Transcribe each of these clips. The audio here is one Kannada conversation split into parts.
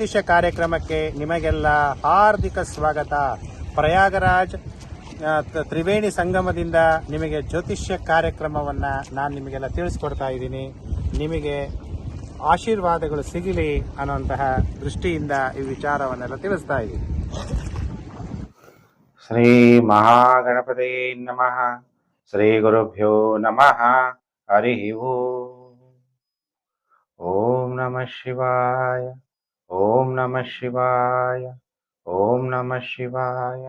ಜ್ಯೋತಿಷ್ಯ ಕಾರ್ಯಕ್ರಮಕ್ಕೆ ನಿಮಗೆಲ್ಲ ಹಾರ್ದಿಕ ಸ್ವಾಗತ. ಪ್ರಯಾಗರಾಜ್ ತ್ರಿವೇಣಿ ಸಂಗಮದಿಂದ ನಿಮಗೆ ಜ್ಯೋತಿಷ್ಯ ಕಾರ್ಯಕ್ರಮವನ್ನ ನಾನು ನಿಮಗೆಲ್ಲ ತಿಳಿಸ್ಕೊಡ್ತಾ ಇದ್ದೀನಿ. ನಿಮಗೆ ಆಶೀರ್ವಾದಗಳು ಸಿಗಲಿ ಅನ್ನುವಂತಹ ದೃಷ್ಟಿಯಿಂದ ಈ ವಿಚಾರವನ್ನೆಲ್ಲ ತಿಳಿಸ್ತಾ ಇದ್ದೀನಿ. ಶ್ರೀ ಮಹಾಗಣಪತಿ ನಮಃ. ಶ್ರೀ ಗುರುಭ್ಯೋ ನಮಃ. ಹರಿ ಓಂ. ಓಂ ನಮಃ ಶಿವಾಯ. ಓಂ ನಮಃ ಶಿವಾಯ, ಓಂ ನಮಃ ಶಿವಾಯ.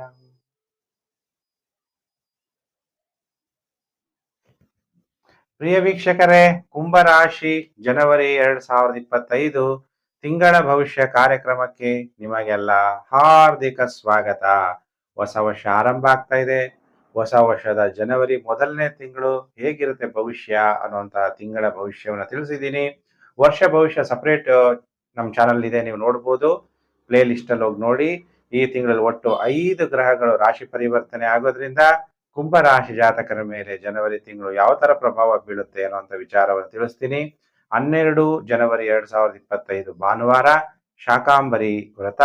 ಪ್ರಿಯ ವೀಕ್ಷಕರೇ, ಕುಂಭರಾಶಿ ಜನವರಿ ಎರಡ್ ಸಾವಿರದ ಇಪ್ಪತ್ತೈದು ತಿಂಗಳ ಭವಿಷ್ಯ ಕಾರ್ಯಕ್ರಮಕ್ಕೆ ನಿಮಗೆಲ್ಲ ಹಾರ್ದಿಕ ಸ್ವಾಗತ. ಹೊಸ ವರ್ಷ ಆರಂಭ ಆಗ್ತಾ ಇದೆ. ಹೊಸ ವರ್ಷದ ಜನವರಿ ಮೊದಲನೇ ತಿಂಗಳು ಹೇಗಿರುತ್ತೆ ಭವಿಷ್ಯ ಅನ್ನುವಂತಹ ತಿಂಗಳ ಭವಿಷ್ಯವನ್ನು ತಿಳಿಸಿದ್ದೀನಿ. ವರ್ಷ ಭವಿಷ್ಯ ಸಪರೇಟ್ ನಮ್ಮ ಚಾನಲ್ ಇದೆ, ನೀವು ನೋಡ್ಬೋದು. ಪ್ಲೇ ಲಿಸ್ಟ್ ಅಲ್ಲಿ ಹೋಗಿ ನೋಡಿ. ಈ ತಿಂಗಳಲ್ಲಿ ಒಟ್ಟು ಐದು ಗ್ರಹಗಳು ರಾಶಿ ಪರಿವರ್ತನೆ ಆಗೋದ್ರಿಂದ ಕುಂಭ ರಾಶಿ ಜಾತಕರ ಮೇಲೆ ಜನವರಿ ತಿಂಗಳು ಯಾವ ತರ ಪ್ರಭಾವ ಬೀಳುತ್ತೆ ಅನ್ನುವಂಥ ವಿಚಾರವನ್ನು ತಿಳಿಸ್ತೀನಿ. ಹನ್ನೆರಡು ಜನವರಿ ಎರಡ್ ಸಾವಿರದ ಇಪ್ಪತ್ತೈದು ಭಾನುವಾರ, ಶಾಕಾಂಬರಿ ವ್ರತ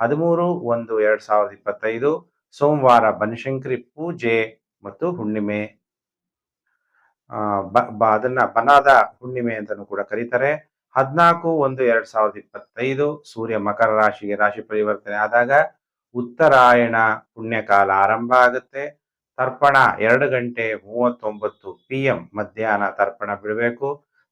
ಹದಿಮೂರು ಒಂದು ಎರಡ್ ಸಾವಿರದ ಇಪ್ಪತ್ತೈದು, ಸೋಮವಾರ ಬನಶಂಕರಿ ಪೂಜೆ ಮತ್ತು ಹುಣ್ಣಿಮೆ. ಅದನ್ನ ಬನಾದ ಹುಣ್ಣಿಮೆ ಅಂತಾನೂ ಕೂಡ ಕರೀತಾರೆ. ಹದಿನಾಲ್ಕು, ಒಂದು, ಎರಡ್ ಸಾವಿರದ ಇಪ್ಪತ್ತೈದು ಸೂರ್ಯ ಮಕರ ರಾಶಿಗೆ ರಾಶಿ ಪರಿವರ್ತನೆ ಆದಾಗ ಉತ್ತರಾಯಣ ಪುಣ್ಯಕಾಲ ಆರಂಭ ಆಗುತ್ತೆ. ತರ್ಪಣ ಎರಡು ಗಂಟೆ ಮೂವತ್ತೊಂಬತ್ತು ಪಿ ಎಂ ಮಧ್ಯಾಹ್ನ ತರ್ಪಣ ಬಿಡಬೇಕು.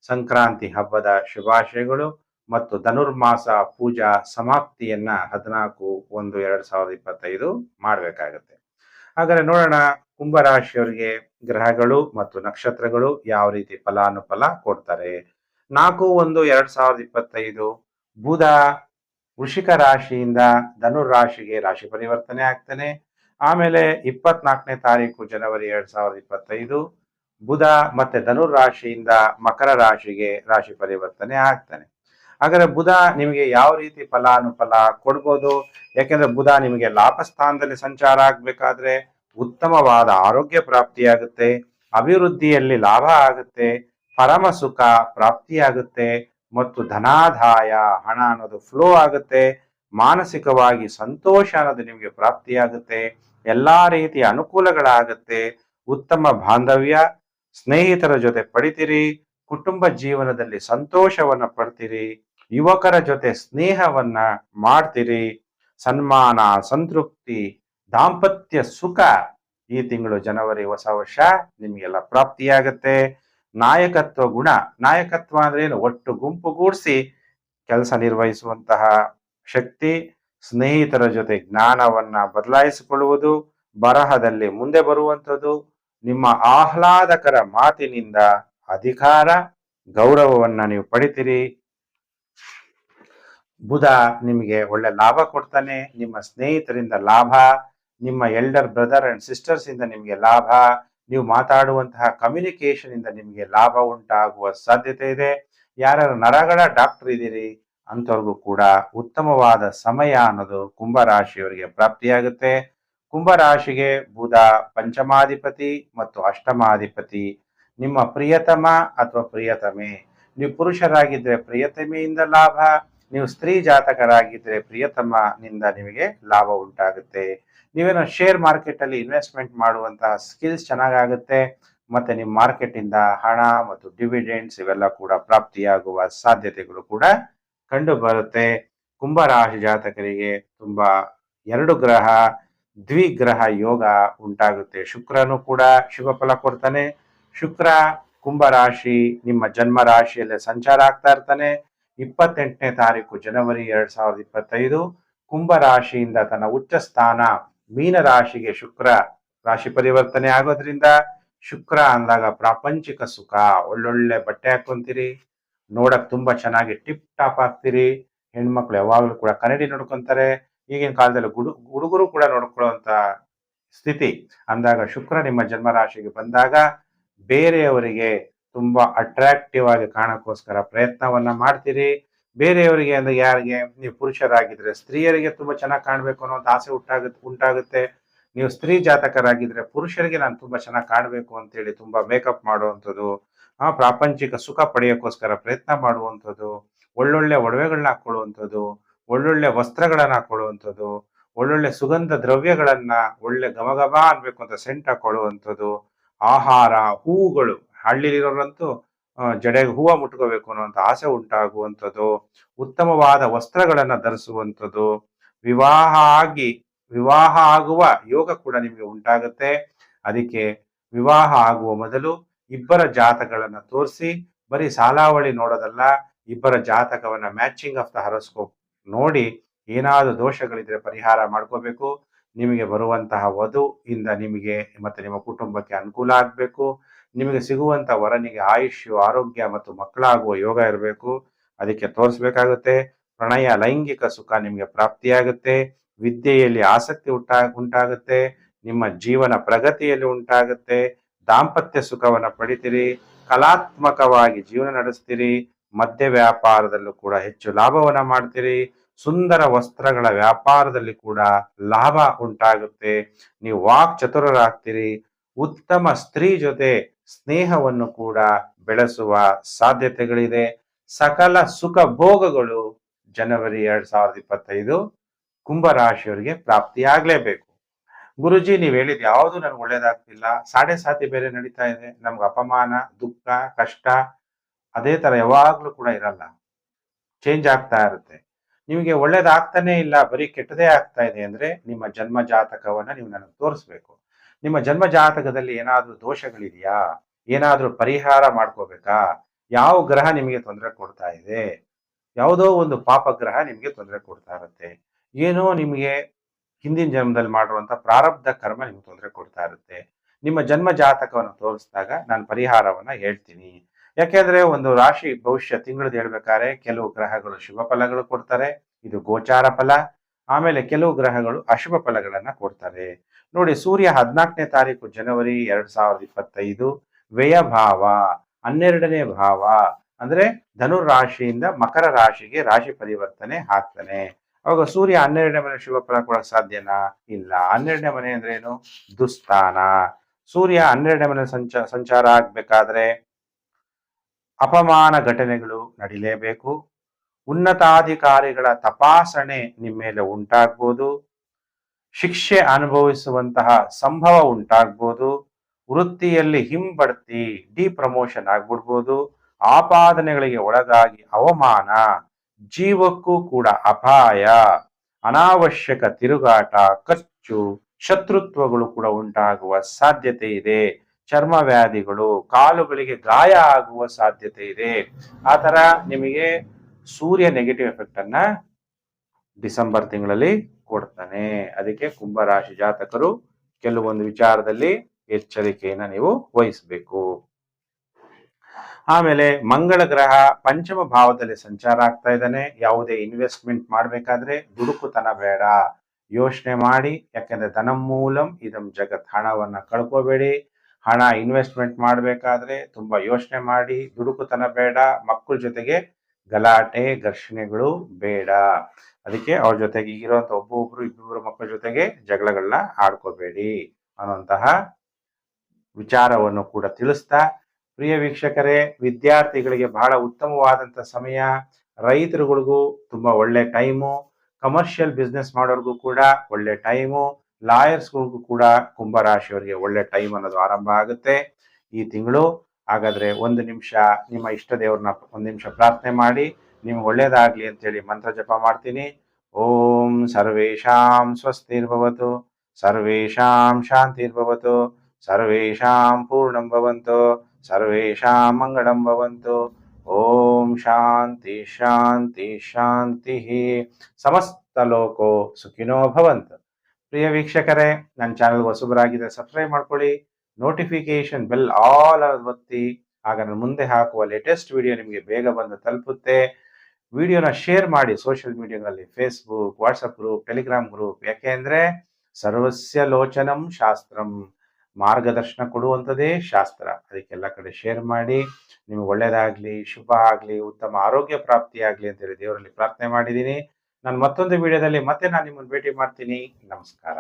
ಸಂಕ್ರಾಂತಿ ಹಬ್ಬದ ಶುಭಾಶಯಗಳು ಮತ್ತು ಧನುರ್ಮಾಸ ಪೂಜಾ ಸಮಾಪ್ತಿಯನ್ನ ಹದಿನಾಲ್ಕು, ಒಂದು, ಎರಡು ಸಾವಿರದ ಇಪ್ಪತ್ತೈದು ಮಾಡಬೇಕಾಗತ್ತೆ. ಹಾಗಾದ್ರೆ ನೋಡೋಣ ಕುಂಭರಾಶಿಯವರಿಗೆ ಗ್ರಹಗಳು ಮತ್ತು ನಕ್ಷತ್ರಗಳು ಯಾವ ರೀತಿ ಫಲಾನುಫಲ ಕೊಡ್ತಾರೆ. ನಾಲ್ಕು ಒಂದು ಎರಡ್ ಸಾವಿರದ ಇಪ್ಪತ್ತೈದು ಬುಧ ವೃಷಿಕ ರಾಶಿಯಿಂದ ಧನುರ್ ರಾಶಿಗೆ ರಾಶಿ ಪರಿವರ್ತನೆ ಆಗ್ತಾನೆ. ಆಮೇಲೆ ಇಪ್ಪತ್ನಾಲ್ಕನೇ ತಾರೀಕು ಜನವರಿ ಎರಡ್ ಸಾವಿರದ ಇಪ್ಪತ್ತೈದು ಬುಧ ಮತ್ತೆ ಧನುರ್ ರಾಶಿಯಿಂದ ಮಕರ ರಾಶಿಗೆ ರಾಶಿ ಪರಿವರ್ತನೆ ಆಗ್ತಾನೆ. ಹಾಗಾದ್ರೆ ಬುಧ ನಿಮಗೆ ಯಾವ ರೀತಿ ಫಲಾನುಫಲ ಕೊಡ್ಬೋದು? ಯಾಕೆಂದ್ರೆ ಬುಧ ನಿಮಗೆ ಲಾಭಸ್ಥಾನದಲ್ಲಿ ಸಂಚಾರ ಆಗ್ಬೇಕಾದ್ರೆ ಉತ್ತಮವಾದ ಆರೋಗ್ಯ ಪ್ರಾಪ್ತಿಯಾಗುತ್ತೆ, ಅಭಿವೃದ್ಧಿಯಲ್ಲಿ ಲಾಭ ಆಗುತ್ತೆ ಪರಮ ಸುಖ ಪ್ರಾಪ್ತಿಯಾಗುತ್ತೆ ಮತ್ತು ಧನಾದಾಯ, ಹಣ ಅನ್ನೋದು ಫ್ಲೋ ಆಗುತ್ತೆ. ಮಾನಸಿಕವಾಗಿ ಸಂತೋಷ ಅನ್ನೋದು ನಿಮಗೆ ಪ್ರಾಪ್ತಿಯಾಗುತ್ತೆ. ಎಲ್ಲಾ ರೀತಿಯ ಅನುಕೂಲಗಳಾಗುತ್ತೆ. ಉತ್ತಮ ಬಾಂಧವ್ಯ, ಸ್ನೇಹಿತರ ಜೊತೆ ಪಡಿತೀರಿ, ಕುಟುಂಬ ಜೀವನದಲ್ಲಿ ಸಂತೋಷವನ್ನ ಪಡ್ತೀರಿ, ಯುವಕರ ಜೊತೆ ಸ್ನೇಹವನ್ನ ಮಾಡ್ತೀರಿ. ಸನ್ಮಾನ, ಸಂತೃಪ್ತಿ, ದಾಂಪತ್ಯ ಸುಖ ಈ ತಿಂಗಳು ಜನವರಿ ಹೊಸ ವರ್ಷ ನಿಮಗೆಲ್ಲ ಪ್ರಾಪ್ತಿಯಾಗತ್ತೆ. ನಾಯಕತ್ವ ಗುಣ. ನಾಯಕತ್ವ ಅಂದ್ರೆ ಏನು? ಒಟ್ಟು ಗುಂಪುಗೂಡಿಸಿ ಕೆಲಸ ನಿರ್ವಹಿಸುವಂತಹ ಶಕ್ತಿ, ಸ್ನೇಹಿತರ ಜೊತೆ ಜ್ಞಾನವನ್ನ ಬದಲಾಯಿಸಿಕೊಳ್ಳುವುದು, ಬರಹದಲ್ಲಿ ಮುಂದೆ ಬರುವಂಥದ್ದು, ನಿಮ್ಮ ಆಹ್ಲಾದಕರ ಮಾತಿನಿಂದ ಅಧಿಕಾರ, ಗೌರವವನ್ನ ನೀವು ಪಡಿತೀರಿ. ಬುಧ ನಿಮಗೆ ಒಳ್ಳೆ ಲಾಭ ಕೊಡ್ತಾನೆ, ನಿಮ್ಮ ಸ್ನೇಹಿತರಿಂದ ಲಾಭ, ನಿಮ್ಮ ಎಲ್ಡರ್ ಬ್ರದರ್ ಅಂಡ್ ಸಿಸ್ಟರ್ಸ್ ಇಂದ ನಿಮಗೆ ಲಾಭ ನೀವು ಮಾತಾಡುವಂತಹ ಕಮ್ಯುನಿಕೇಶನ್ ಇಂದ ನಿಮಗೆ ಲಾಭ ಉಂಟಾಗುವ ಸಾಧ್ಯತೆ ಇದೆ. ಯಾರ ನರಗಳ ಡಾಕ್ಟರ್ ಇದ್ದೀರಿ, ಅಂಥವ್ರಿಗೂ ಕೂಡ ಉತ್ತಮವಾದ ಸಮಯ ಅನ್ನೋದು ಕುಂಭರಾಶಿಯವರಿಗೆ ಪ್ರಾಪ್ತಿಯಾಗುತ್ತೆ. ಕುಂಭರಾಶಿಗೆ ಬುಧ ಪಂಚಮಾಧಿಪತಿ ಮತ್ತು ಅಷ್ಟಮಾಧಿಪತಿ ನಿಮ್ಮ ಪ್ರಿಯತಮ ಅಥವಾ ಪ್ರಿಯತಮೆ. ನೀವು ಪುರುಷರಾಗಿದ್ರೆ ಪ್ರಿಯತಮೆಯಿಂದ ಲಾಭ, ನೀವು ಸ್ತ್ರೀ ಜಾತಕರಾಗಿದ್ರೆ ಪ್ರಿಯತಮನಿಂದ ನಿಮಗೆ ಲಾಭ ಉಂಟಾಗುತ್ತೆ. ನೀವೇನೋ ಶೇರ್ ಮಾರ್ಕೆಟ್ ಅಲ್ಲಿ ಇನ್ವೆಸ್ಟ್ಮೆಂಟ್ ಮಾಡುವಂತಹ ಸ್ಕಿಲ್ಸ್ ಚೆನ್ನಾಗಾಗುತ್ತೆ, ಮತ್ತೆ ನಿಮ್ಮ ಮಾರ್ಕೆಟ್ ಇಂದ ಹಣ ಮತ್ತು ಡಿವಿಡೆಂಡ್ಸ್ ಇವೆಲ್ಲ ಕೂಡ ಪ್ರಾಪ್ತಿಯಾಗುವ ಸಾಧ್ಯತೆಗಳು ಕೂಡ ಕಂಡು ಬರುತ್ತೆ ಕುಂಭರಾಶಿ ಜಾತಕರಿಗೆ ತುಂಬಾ ಎರಡು ಗ್ರಹ, ದ್ವಿಗ್ರಹ ಯೋಗ ಉಂಟಾಗುತ್ತೆ. ಶುಕ್ರನು ಕೂಡ ಶುಭ ಫಲ ಕೊಡ್ತಾನೆ. ಶುಕ್ರ ಕುಂಭರಾಶಿ ನಿಮ್ಮ ಜನ್ಮ ರಾಶಿಯಲ್ಲೇ ಸಂಚಾರ ಆಗ್ತಾ ಇರ್ತಾನೆ. ಇಪ್ಪತ್ತೆಂಟನೇ ತಾರೀಕು ಜನವರಿ ಎರಡ್ ಸಾವಿರದ ಇಪ್ಪತ್ತೈದು ಕುಂಭ ರಾಶಿಯಿಂದ ತನ್ನ ಉಚ್ಚ ಸ್ಥಾನ ಮೀನ ರಾಶಿಗೆ ಶುಕ್ರ. ರಾಶಿ ಪರಿವರ್ತನೆ ಆಗೋದ್ರಿಂದ ಶುಕ್ರ ಅಂದಾಗ ಪ್ರಾಪಂಚಿಕ ಸುಖ. ಒಳ್ಳೊಳ್ಳೆ ಬಟ್ಟೆ ಹಾಕೊಂತೀರಿ. ನೋಡಕ್ ತುಂಬಾ ಚೆನ್ನಾಗಿ ಟಿಪ್ ಟಾಪ್ ಆಗ್ತೀರಿ ಹೆಣ್ಮಕ್ಳು ಯಾವಾಗಲೂ ಕೂಡ ಕನ್ನಡಿ ನೋಡ್ಕೊಂತಾರೆ. ಈಗಿನ ಕಾಲದಲ್ಲಿ ಗುಡು, ಹುಡುಗರು ಕೂಡ ನೋಡ್ಕೊಳ್ಳುವಂತ ಸ್ಥಿತಿ. ಅಂದಾಗ ಶುಕ್ರ ನಿಮ್ಮ ಜನ್ಮ ರಾಶಿಗೆ ಬಂದಾಗ ಬೇರೆಯವರಿಗೆ ತುಂಬಾ ಅಟ್ರಾಕ್ಟಿವ್ ಆಗಿ ಕಾಣಕ್ಕೋಸ್ಕರ ಪ್ರಯತ್ನವನ್ನ ಮಾಡ್ತೀರಿ. ಬೇರೆಯವರಿಗೆ ಅಂದ್ರೆ ಯಾರಿಗೆ, ನೀವು ಪುರುಷರಾಗಿದ್ರೆ ಸ್ತ್ರೀಯರಿಗೆ ತುಂಬಾ ಚೆನ್ನಾಗಿ ಕಾಣಬೇಕು ಅನ್ನೋ ಒಂದು ಆಸೆ ಉಂಟಾಗುತ್ತೆ ಉಂಟಾಗುತ್ತೆ. ನೀವು ಸ್ತ್ರೀ ಜಾತಕರಾಗಿದ್ರೆ ಪುರುಷರಿಗೆ ನಾನು ತುಂಬಾ ಚೆನ್ನಾಗಿ ಕಾಣಬೇಕು ಅಂತೇಳಿ ತುಂಬಾ ಮೇಕಪ್ ಮಾಡುವಂಥದ್ದು, ಆ ಪ್ರಾಪಂಚಿಕ ಸುಖ ಪಡೆಯೋಕ್ಕೋಸ್ಕರ ಪ್ರಯತ್ನ ಮಾಡುವಂಥದ್ದು, ಒಳ್ಳೊಳ್ಳೆ ಒಡವೆಗಳನ್ನ ಹಾಕೊಳ್ಳುವಂಥದ್ದು, ಒಳ್ಳೊಳ್ಳೆ ವಸ್ತ್ರಗಳನ್ನ ಹಾಕೊಳ್ಳುವಂಥದ್ದು, ಒಳ್ಳೊಳ್ಳೆ ಸುಗಂಧ ದ್ರವ್ಯಗಳನ್ನ ಒಳ್ಳೆ ಗಮಗಮ ಅನ್ಬೇಕು ಅಂತ ಸೆಂಟ್ ಹಾಕೊಳ್ಳುವಂಥದ್ದು, ಆಹಾರ, ಹೂವುಗಳು ಹಳ್ಳಿಲಿರೋರಂತೂ ಜಡೆಗೆ ಹೂವ ಮುಟ್ಕೋಬೇಕು ಅನ್ನುವಂಥ ಆಸೆ ಉಂಟಾಗುವಂಥದ್ದು, ಉತ್ತಮವಾದ ವಸ್ತ್ರಗಳನ್ನ ಧರಿಸುವಂಥದ್ದು, ವಿವಾಹ ಆಗಿ, ವಿವಾಹ ಆಗುವ ಯೋಗ ಕೂಡ ನಿಮಗೆ ಉಂಟಾಗುತ್ತೆ. ಅದಕ್ಕೆ ವಿವಾಹ ಆಗುವ ಮೊದಲು ಇಬ್ಬರ ಜಾತಕಗಳನ್ನ ತೋರಿಸಿ, ಬರೀ ಸಾಲಾವಳಿ ನೋಡೋದಲ್ಲ, ಇಬ್ಬರ ಜಾತಕವನ್ನ ಮ್ಯಾಚಿಂಗ್ ಆಫ್ ದ ಹರಸ್ಕೋಪ್ ನೋಡಿ ಏನಾದರೂ ದೋಷಗಳಿದ್ರೆ ಪರಿಹಾರ ಮಾಡ್ಕೋಬೇಕು. ನಿಮಗೆ ಬರುವಂತಹ ವಧು ಇಂದ ನಿಮಗೆ ಮತ್ತೆ ನಿಮ್ಮ ಕುಟುಂಬಕ್ಕೆ ಅನುಕೂಲ ಆಗಬೇಕು. ನಿಮಗೆ ಸಿಗುವಂತ ವರನಿಗೆ ಆಯುಷ್ಯು, ಆರೋಗ್ಯ ಮತ್ತು ಮಕ್ಕಳಾಗುವ ಯೋಗ ಇರಬೇಕು. ಅದಕ್ಕೆ ತೋರಿಸ್ಬೇಕಾಗುತ್ತೆ, ಪ್ರಣಯ, ಲೈಂಗಿಕ ಸುಖ ನಿಮಗೆ ಪ್ರಾಪ್ತಿಯಾಗುತ್ತೆ. ವಿದ್ಯೆಯಲ್ಲಿ ಆಸಕ್ತಿ ಉಂಟಾ, ಉಂಟಾಗುತ್ತೆ. ನಿಮ್ಮ ಜೀವನ ಪ್ರಗತಿಯಲ್ಲಿ ಉಂಟಾಗುತ್ತೆ. ದಾಂಪತ್ಯ ಸುಖವನ್ನ ಪಡಿತೀರಿ. ಕಲಾತ್ಮಕವಾಗಿ ಜೀವನ ನಡೆಸ್ತೀರಿ. ಮದ್ಯ ವ್ಯಾಪಾರದಲ್ಲೂ ಕೂಡ ಹೆಚ್ಚು ಲಾಭವನ್ನ ಮಾಡ್ತೀರಿ. ಸುಂದರ ವಸ್ತ್ರಗಳ ವ್ಯಾಪಾರದಲ್ಲಿ ಕೂಡ ಲಾಭ ಉಂಟಾಗುತ್ತೆ. ನೀವು ವಾಕ್ ಚತುರರಾಗ್ತೀರಿ. ಉತ್ತಮ ಸ್ತ್ರೀ ಜೊತೆ ಸ್ನೇಹವನ್ನು ಕೂಡ ಬೆಳೆಸುವ ಸಾಧ್ಯತೆಗಳಿದೆ. ಸಕಲ ಸುಖ ಭೋಗಗಳು ಜನವರಿ ಎರಡ್ ಸಾವಿರದ ಇಪ್ಪತ್ತೈದು ಕುಂಭರಾಶಿಯವರಿಗೆ ಪ್ರಾಪ್ತಿಯಾಗಲೇಬೇಕು. ಗುರುಜಿ, ನೀವು ಹೇಳಿದ ಯಾವುದು ನನ್ಗೆ ಒಳ್ಳೇದಾಗ್ತಿಲ್ಲ. ಸಾಡೆ ಸಾತಿ ಬೇರೆ ನಡೀತಾ ಇದೆ. ನಮ್ಗೆ ಅಪಮಾನ, ದುಃಖ, ಕಷ್ಟ, ಅದೇ ತರ ಯಾವಾಗ್ಲೂ ಕೂಡ ಇರಲ್ಲ. ಚೇಂಜ್ ಆಗ್ತಾ ಇರುತ್ತೆ. ನಿಮಗೆ ಒಳ್ಳೇದಾಗ್ತಾನೆ ಇಲ್ಲ, ಬರೀ ಕೆಟ್ಟದೇ ಆಗ್ತಾ ಇದೆ ಅಂದ್ರೆ ನಿಮ್ಮ ಜನ್ಮ ಜಾತಕವನ್ನ ನೀವು ನನಗೆ ತೋರಿಸ್ಬೇಕು. ನಿಮ್ಮ ಜನ್ಮ ಜಾತಕದಲ್ಲಿ ಏನಾದ್ರೂ ದೋಷಗಳಿದೆಯಾ? ಏನಾದ್ರೂ ಪರಿಹಾರ ಮಾಡ್ಕೋಬೇಕಾ? ಯಾವ ಗ್ರಹ ನಿಮಗೆ ತೊಂದರೆ ಕೊಡ್ತಾ ಇದೆ? ಯಾವುದೋ ಒಂದು ಪಾಪ ಗ್ರಹ ನಿಮಗೆ ತೊಂದರೆ ಕೊಡ್ತಾ ಇರುತ್ತೆ. ಏನೋ ನಿಮಗೆ ಹಿಂದಿನ ಜನ್ಮದಲ್ಲಿ ಮಾಡಿರುವಂತ ಪ್ರಾರಬ್ಧ ಕರ್ಮ ನಿಮ್ಗೆ ತೊಂದರೆ ಕೊಡ್ತಾ ಇರುತ್ತೆ. ನಿಮ್ಮ ಜನ್ಮ ಜಾತಕವನ್ನು ತೋರಿಸಿದಾಗ ನಾನು ಪರಿಹಾರವನ್ನ ಹೇಳ್ತೀನಿ. ಯಾಕೆಂದ್ರೆ ಒಂದು ರಾಶಿ ಭವಿಷ್ಯ ತಿಂಗಳದ್ದು ಹೇಳ್ಬೇಕಾದ್ರೆ ಕೆಲವು ಗ್ರಹಗಳು ಶುಭ ಫಲಗಳು ಕೊಡ್ತಾರೆ. ಇದು ಗೋಚಾರ ಫಲ. ಆಮೇಲೆ ಕೆಲವು ಗ್ರಹಗಳು ಅಶುಭ ಫಲಗಳನ್ನ ಕೊಡ್ತಾರೆ ನೋಡಿ ಸೂರ್ಯ ಹದಿನಾಲ್ಕನೇ ತಾರೀಕು ಜನವರಿ ಎರಡ್ ಸಾವಿರದ ಇಪ್ಪತ್ತೈದು ವ್ಯಯಭಾವ ಹನ್ನೆರಡನೇ ಭಾವ, ಅಂದ್ರೆ ಧನುರ್ ರಾಶಿಯಿಂದ ಮಕರ ರಾಶಿಗೆ ರಾಶಿ ಪರಿವರ್ತನೆ ಆಗ್ತಾನೆ. ಅವಾಗ ಸೂರ್ಯ ಹನ್ನೆರಡನೇ ಮನೆ ಶುಭ ಫಲ ಕೊಡಕ್ ಸಾಧ್ಯನಾ? ಇಲ್ಲ. ಹನ್ನೆರಡನೇ ಮನೆ ಅಂದ್ರೆ ಏನು? ದುಸ್ಥಾನ. ಸೂರ್ಯ ಹನ್ನೆರಡನೇ ಮನೆ ಸಂಚ, ಸಂಚಾರ ಆಗ್ಬೇಕಾದ್ರೆ ಅಪಮಾನ ಘಟನೆಗಳು ನಡಿಲೇಬೇಕು. ಉನ್ನತಾಧಿಕಾರಿಗಳ ತಪಾಸಣೆ ನಿಮ್ಮ ಮೇಲೆ ಉಂಟಾಗ್ಬೋದು. ಶಿಕ್ಷೆ ಅನುಭವಿಸುವಂತಹ ಸಂಭವ ಉಂಟಾಗ್ಬೋದು. ವೃತ್ತಿಯಲ್ಲಿ ಹಿಂಬಡ್ತಿ ಡಿ ಪ್ರಮೋಷನ್ ಆಗ್ಬಿಡ್ಬೋದು. ಆಪಾದನೆಗಳಿಗೆ ಒಳಗಾಗಿ ಅವಮಾನ, ಜೀವಕ್ಕೂ ಕೂಡ ಅಪಾಯ, ಅನಾವಶ್ಯಕ ತಿರುಗಾಟ, ಖರ್ಚು, ಶತ್ರುತ್ವಗಳು ಕೂಡ ಉಂಟಾಗುವ ಸಾಧ್ಯತೆ ಇದೆ. ಚರ್ಮ ವ್ಯಾಧಿಗಳು, ಕಾಲುಗಳಿಗೆ ಗಾಯ ಆಗುವ ಸಾಧ್ಯತೆ ಇದೆ. ಆ ತರ ನಿಮಗೆ ಸೂರ್ಯ ನೆಗೆಟಿವ್ ಎಫೆಕ್ಟ್ ಅನ್ನ ಡಿಸೆಂಬರ್ ತಿಂಗಳಲ್ಲಿ ಕೊಡ್ತಾನೆ. ಅದಕ್ಕೆ ಕುಂಭರಾಶಿ ಜಾತಕರು ಕೆಲವೊಂದು ವಿಚಾರದಲ್ಲಿ ಎಚ್ಚರಿಕೆಯನ್ನ ನೀವು ವಹಿಸಬೇಕು. ಆಮೇಲೆ ಮಂಗಳ ಗ್ರಹ ಪಂಚಮ ಭಾವದಲ್ಲಿ ಸಂಚಾರ ಆಗ್ತಾ ಇದ್ದಾನೆ. ಯಾವುದೇ ಇನ್ವೆಸ್ಟ್ಮೆಂಟ್ ಮಾಡ್ಬೇಕಾದ್ರೆ ದುಡುಕುತನ ಬೇಡ. ಯೋಚನೆ ಮಾಡಿ, ಯಾಕಂದ್ರೆ ಧನ ಮೂಲಂ ಇದಂ ಜಗತ್. ಹಣವನ್ನ ಕಳ್ಕೋಬೇಡಿ. ಹಣ ಇನ್ವೆಸ್ಟ್ಮೆಂಟ್ ಮಾಡ್ಬೇಕಾದ್ರೆ ತುಂಬಾ ಯೋಚನೆ ಮಾಡಿ, ದುಡುಕುತನ ಬೇಡ. ಮಕ್ಕಳ ಜೊತೆಗೆ ಗಲಾಟೆ, ಘರ್ಷಣೆಗಳು ಬೇಡ. ಅದಕ್ಕೆ ಅವ್ರ ಜೊತೆಗೆ ಇರುವಂತ ಒಬ್ಬೊಬ್ರು ಇಬ್ಬರು ಮಕ್ಕಳ ಜೊತೆಗೆ ಜಗಳಗಳನ್ನ ಆಡ್ಕೋಬೇಡಿ ಅನ್ನುವಂತಹ ವಿಚಾರವನ್ನು ಕೂಡ ತಿಳಿಸ್ತಾ, ಪ್ರಿಯ ವೀಕ್ಷಕರೇ, ವಿದ್ಯಾರ್ಥಿಗಳಿಗೆ ಬಹಳ ಉತ್ತಮವಾದಂತ ಸಮಯ, ರೈತರುಗಳಿಗೂ ತುಂಬಾ ಒಳ್ಳೆ ಟೈಮು ಕಮರ್ಷಿಯಲ್ ಬಿಸ್ನೆಸ್ ಮಾಡೋರ್ಗೂ ಕೂಡ ಒಳ್ಳೆ ಟೈಮು ಲಾಯರ್ಸ್ಗಳಿಗೂ ಕೂಡ ಕುಂಭರಾಶಿಯವರಿಗೆ ಒಳ್ಳೆ ಟೈಮ್ ಅನ್ನೋದು ಆರಂಭ ಆಗುತ್ತೆ. ಈ ತಿಂಗಳು ಹಾಗಾದ್ರೆ ಒಂದು ನಿಮಿಷ ನಿಮ್ಮ ಇಷ್ಟ ದೇವ್ರನ್ನ ಒಂದು ನಿಮಿಷ ಪ್ರಾರ್ಥನೆ ಮಾಡಿ ನಿಮ್ಗೆ ಒಳ್ಳೇದಾಗ್ಲಿ ಅಂತೇಳಿ ಮಂತ್ರ ಜಪ ಮಾಡ್ತೀನಿ. ಓಂ ಸರ್ವೇಶಾಂ ಸ್ವಸ್ತಿರ್ಭವತು ಸರ್ವೇಶಾಂ ಶಾಂತಿರ್ಭವತು ಸರ್ವೇಶಾಂ ಪೂರ್ಣಂ ಭವಂತು ಸರ್ವೇಶಾಂ ಮಂಗಳಂ ಭವಂತು. ಓಂ ಶಾಂತಿ ಶಾಂತಿ ಶಾಂತಿ. ಸಮಸ್ತ ಲೋಕೋ ಸುಖಿನೋ ಭವಂತು. ಪ್ರಿಯ ವೀಕ್ಷಕರೇ, ನನ್ನ ಚಾನಲ್ ಹೊಸಬರಾಗಿದೆ ಸಬ್ಸ್ಕ್ರೈಬ್ ಮಾಡ್ಕೊಳ್ಳಿ. ನೋಟಿಫಿಕೇಶನ್ ಬೆಲ್ ಆಲ್ ಒತ್ತಿ, ಆಗ ನಾನು ಮುಂದೆ ಹಾಕುವ ಲೇಟೆಸ್ಟ್ ವಿಡಿಯೋ ನಿಮಗೆ ಬೇಗ ಬಂದು ತಲುಪುತ್ತೆ. ವಿಡಿಯೋನ ಶೇರ್ ಮಾಡಿ ಸೋಷಿಯಲ್ ಮೀಡಿಯಾದಲ್ಲಿ Facebook WhatsApp group Telegram group ಯಾಕೆಂದ್ರೆ ಸರ್ವಸ್ಯ ಲೋಚನಂ ಶಾಸ್ತ್ರಂ. ಮಾರ್ಗದರ್ಶನ ಕೊಡುವಂಥದ್ದೇ ಶಾಸ್ತ್ರ. ಅದಕ್ಕೆಲ್ಲ ಕಡೆ ಶೇರ್ ಮಾಡಿ, ನಿಮ್ಗೆ ಒಳ್ಳೇದಾಗ್ಲಿ, ಶುಭ ಆಗ್ಲಿ, ಉತ್ತಮ ಆರೋಗ್ಯ ಪ್ರಾಪ್ತಿ ಆಗ್ಲಿ ಅಂತೇಳಿ ದೇವರಲ್ಲಿ ಪ್ರಾರ್ಥನೆ ಮಾಡಿದ್ದೀನಿ. ನಾನು ಮತ್ತೊಂದು ವಿಡಿಯೋದಲ್ಲಿ ಮತ್ತೆ ನಾನು ನಿಮ್ಮನ್ನು ಭೇಟಿ ಮಾಡ್ತೀನಿ. ನಮಸ್ಕಾರ.